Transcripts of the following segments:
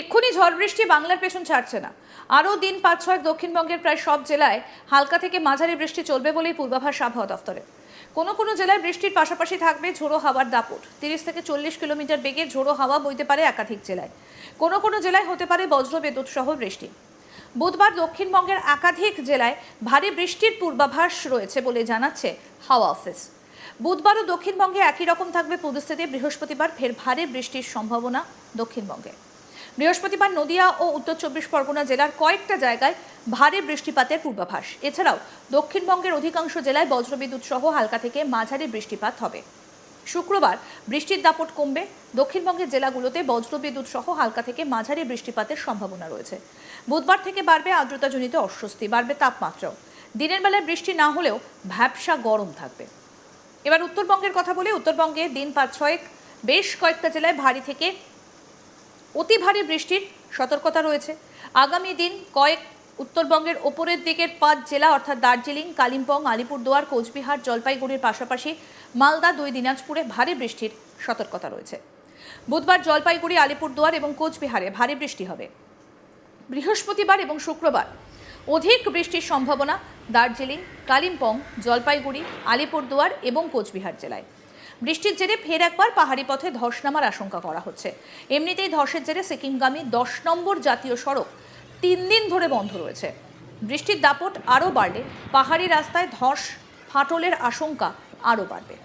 এক্ষুনি ঝড় বৃষ্টি বাংলার পেছন ছাড়ছে না। আরও দিন পাঁচ ছয়েক দক্ষিণবঙ্গের প্রায় সব জেলায় হালকা থেকে মাঝারি বৃষ্টি চলবে বলেই পূর্বাভাস আবহাওয়া দফতরে কোনো কোনো জেলায় বৃষ্টির পাশাপাশি থাকবে ঝোড়ো হাওয়ার দাপট। তিরিশ থেকে চল্লিশ কিলোমিটার বেগে ঝোড়ো হাওয়া বইতে পারে একাধিক জেলায়। কোনো কোনো জেলায় হতে পারে বজ্র বিদ্যুৎ সহ বৃষ্টি। বুধবার দক্ষিণবঙ্গের একাধিক জেলায় ভারী বৃষ্টির পূর্বাভাস রয়েছে বলে জানাচ্ছে হাওয়া অফিস। বুধবারও দক্ষিণবঙ্গে একই রকম থাকবে পরিস্থিতি। বৃহস্পতিবার ফের ভারী বৃষ্টির সম্ভাবনা দক্ষিণবঙ্গে। বৃহস্পতিবার নদিয়া ও উত্তর চব্বিশ পরগনা জেলার কয়েকটা জায়গায় ভারী বৃষ্টিপাতের পূর্বাভাস। এছাড়াও দক্ষিণবঙ্গের অধিকাংশ জেলায় বজ্রবিদ্যুৎ সহ হালকা থেকে মাঝারি বৃষ্টিপাত হবে। শুক্রবার বৃষ্টির দাপট কমবে। দক্ষিণবঙ্গের জেলাগুলোতে বজ্রবিদ্যুৎ সহ হালকা থেকে মাঝারি বৃষ্টিপাতের সম্ভাবনা রয়েছে। বুধবার থেকে বাড়বে আর্দ্রতাজনিত অস্বস্তি, বাড়বে তাপমাত্রাও। দিনের বেলায় বৃষ্টি না হলেও ভ্যাবসা গরম থাকবে। এবার উত্তরবঙ্গের কথা বলে। উত্তরবঙ্গে দিন পাঁচ ছয়েক বেশ কয়েকটা জেলায় ভারী থেকে অতি ভারী বৃষ্টির সতর্কতা রয়েছে। আগামী দিন কয়েক উত্তরবঙ্গের ওপরের দিকের পাঁচ জেলা, অর্থাৎ দার্জিলিং, কালিম্পং, আলিপুরদুয়ার, কোচবিহার, জলপাইগুড়ির পাশাপাশি মালদা, দুই দিনাজপুরে ভারী বৃষ্টির সতর্কতা রয়েছে। বুধবার জলপাইগুড়ি, আলিপুরদুয়ার এবং কোচবিহারে ভারী বৃষ্টি হবে। বৃহস্পতিবার এবং শুক্রবার অধিক বৃষ্টির সম্ভাবনা দার্জিলিং, কালিম্পং, জলপাইগুড়ি, আলিপুরদুয়ার এবং কোচবিহার জেলায়। বৃষ্টির জেরে ফের একবার পাহাড়ি পথে ধস নামার আশঙ্কা করা হচ্ছে। এমনিতেই ধসের জেরে সিকিমগামী দশ নম্বর জাতীয় সড়ক তিন দিন ধরে বন্ধ রয়েছে। বৃষ্টির দাপট আরও বাড়লে পাহাড়ি রাস্তায় ধস ফাটলের আশঙ্কা আরও বাড়বে।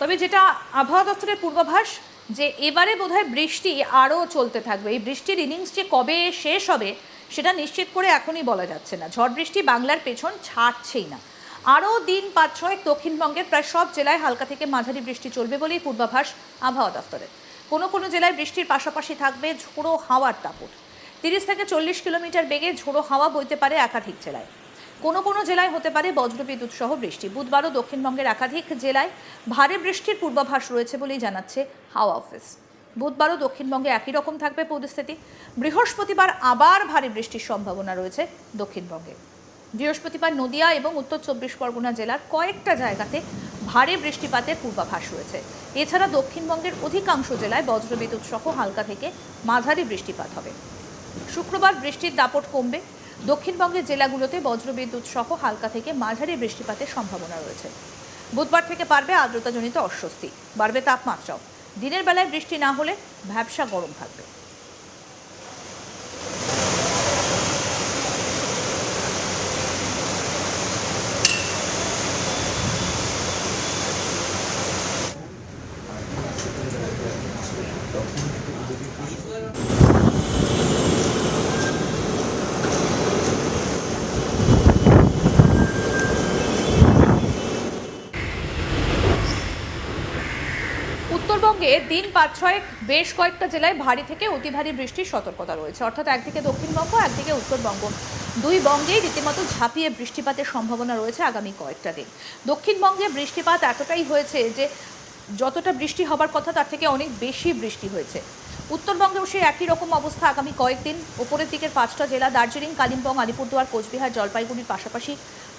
তবে যেটা আবহাওয়া দপ্তরের পূর্বাভাস, যে এবারে বোধহয় বৃষ্টি আরও চলতে থাকবে। এই বৃষ্টির ইনিংস যে কবে শেষ হবে, সেটা নিশ্চিত করে এখনই বলা যাচ্ছে না। ঝড় বৃষ্টি বাংলার পেছন ছাড়ছেই না। আরও দিন পাঁচ ছয়েক দক্ষিণবঙ্গের প্রায় সব জেলায় হালকা থেকে মাঝারি বৃষ্টি চলবে বলেই পূর্বাভাস আবহাওয়া দপ্তরের। কোনো কোনো জেলায় বৃষ্টির পাশাপাশি থাকবে ঝোড়ো হাওয়ার দাপট। তিরিশ থেকে চল্লিশ কিলোমিটার বেগে ঝোড়ো হাওয়া বইতে পারে একাধিক জেলায়। কোনো কোনো জেলায় হতে পারে বজ্রবিদ্যুৎ সহ বৃষ্টি। বুধবারও দক্ষিণবঙ্গের একাধিক জেলায় ভারী বৃষ্টির পূর্বাভাস রয়েছে বলেই জানাচ্ছে হাওয়া অফিস। বুধবারও দক্ষিণবঙ্গে একই রকম থাকবে পরিস্থিতি। বৃহস্পতিবার আবার ভারী বৃষ্টির সম্ভাবনা রয়েছে দক্ষিণবঙ্গে। বৃহস্পতিবার নদিয়া এবং উত্তর চব্বিশ পরগনা জেলার কয়েকটা জায়গাতে ভারী বৃষ্টিপাতের পূর্বাভাস রয়েছে। এছাড়া দক্ষিণবঙ্গের অধিকাংশ জেলায় বজ্রবিদ্যুৎ সহ হালকা থেকে মাঝারি বৃষ্টিপাত হবে। শুক্রবার বৃষ্টির দাপট কমবে। দক্ষিণবঙ্গের জেলাগুলোতে বজ্রবিদ্যুৎ সহ হালকা থেকে মাঝারি বৃষ্টিপাতের সম্ভাবনা রয়েছে। বুধবার থেকে পারবে আর্দ্রতাজনিত অস্বস্তি, বাড়বে তাপমাত্রাও। দিনের বেলায় বৃষ্টি না হলে ভ্যাবসা গরম থাকবে। উত্তরবঙ্গে দিন পাঁচ ছয়েক বেশ কয়েকটা জেলায় ভারী থেকে অতি ভারী বৃষ্টির সতর্কতা রয়েছে। অর্থাৎ একদিকে দক্ষিণবঙ্গ, একদিকে উত্তরবঙ্গ। দুই বঙ্গেই রীতিমতো ঝাঁপিয়ে বৃষ্টিপাতের সম্ভাবনা রয়েছে আগামী কয়েকটা দিন। দক্ষিণবঙ্গে বৃষ্টিপাত এতটাই হয়েছে যে যতটা বৃষ্টি হবার কথা, তার থেকে অনেক বেশি বৃষ্টি হয়েছে। উত্তরবঙ্গেও সেই একই রকম অবস্থা আগামী কয়েকদিন। ওপরের দিকের পাঁচটা জেলা দার্জিলিং, কালিম্পং, আলিপুরদুয়ার, কোচবিহার, জলপাইগুড়ির পাশাপাশি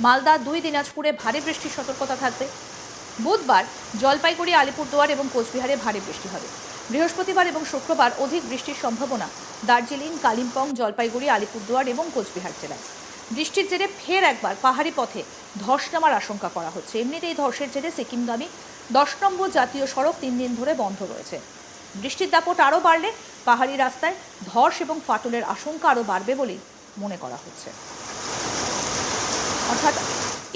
মালদা, দুই দিনাজপুরে ভারী বৃষ্টির সতর্কতা থাকবে। বুধবার জলপাইগুড়ি, আলিপুরদুয়ার এবং কোচবিহারে ভারী বৃষ্টি হবে। বৃহস্পতিবার এবং শুক্রবার অধিক বৃষ্টির সম্ভাবনা দার্জিলিং, কালিম্পং, জলপাইগুড়ি, আলিপুরদুয়ার এবং কোচবিহার জেলায়। বৃষ্টির জেরে ফের একবার পাহাড়ি পথে ধস নামার আশঙ্কা করা হচ্ছে। এমনিতেই ধসের জেরে সিকিমগামী দশ নম্বর জাতীয় সড়ক তিন দিন ধরে বন্ধ রয়েছে। বৃষ্টির দাপট আরও বাড়লে পাহাড়ি রাস্তায় ধস এবং ফাটলের আশঙ্কা আরও বাড়বে বলেই মনে করা হচ্ছে। অর্থাৎ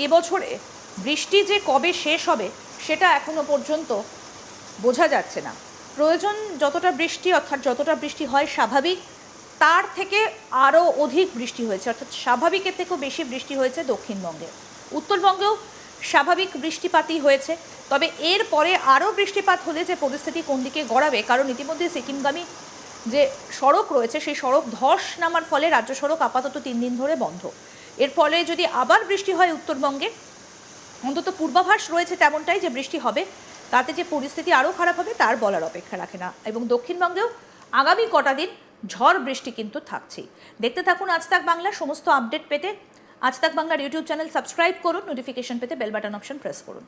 এবছরে বৃষ্টি যে কবে শেষ হবে, সেটা এখনও পর্যন্ত বোঝা যাচ্ছে না। প্রয়োজন যতটা বৃষ্টি, অর্থাৎ যতটা বৃষ্টি হয় স্বাভাবিক, তার থেকে আরও অধিক বৃষ্টি হয়েছে। অর্থাৎ স্বাভাবিকের থেকেও বেশি বৃষ্টি হয়েছে দক্ষিণবঙ্গে। উত্তরবঙ্গেও স্বাভাবিক বৃষ্টিপাতই হয়েছে। তবে এর পরে আরও বৃষ্টিপাত হলে যে পরিস্থিতি কোন দিকে গড়াবে, কারণ ইতিমধ্যে সিকিমগামী যে সড়ক রয়েছে, সেই সড়ক ধস নামার ফলে রাজ্য সড়ক আপাতত তিন দিন ধরে বন্ধ। এর ফলে যদি আবার বৃষ্টি হয় উত্তরবঙ্গে অন্তত পূর্বাভাস রয়েছে তেমনটাই যে বৃষ্টি হবে। তাতে যে পরিস্থিতি আরও খারাপ হবে, তার বলার অপেক্ষা রাখে না। এবং দক্ষিণবঙ্গেও আগামী কটা দিন ঝড় বৃষ্টি কিন্তু থাকছেই। দেখতে থাকুন আজ তাক বাংলা, সমস্ত আপডেট পেতে আজ তাক বাংলার ইউটিউব চ্যানেল সাবস্ক্রাইব করুন, নোটিফিকেশন পেতে বেল বাটন অপশন প্রেস করুন।